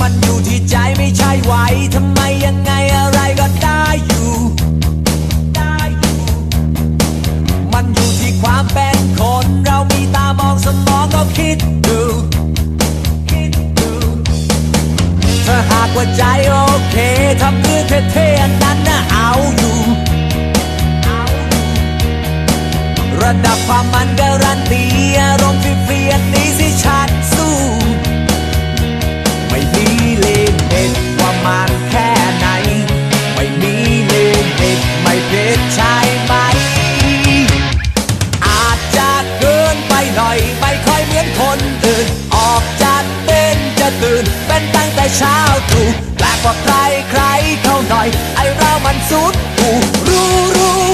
มันอยู่ที่ใจไม่ใช่ไหวทำไมยังไงอะไรก็ได้อยู่ได้อยู่ มันอยู่ที่ความเป็นคน เรามีตามองสมองก็คิดดูคิดดูถ้าหากว่าใจโอเคทำเรื่อเท่ๆอันนั้นน่ะเอาอยู่เอาอยู่ระดับความมันการันตี คนอื่น ออกจากเต็นจะตื่น เป็นตั้งแต่เช้าตรู่แปลกกว่าใครใครเขาหน่อย ไอเรามันสุดกูรู้รู้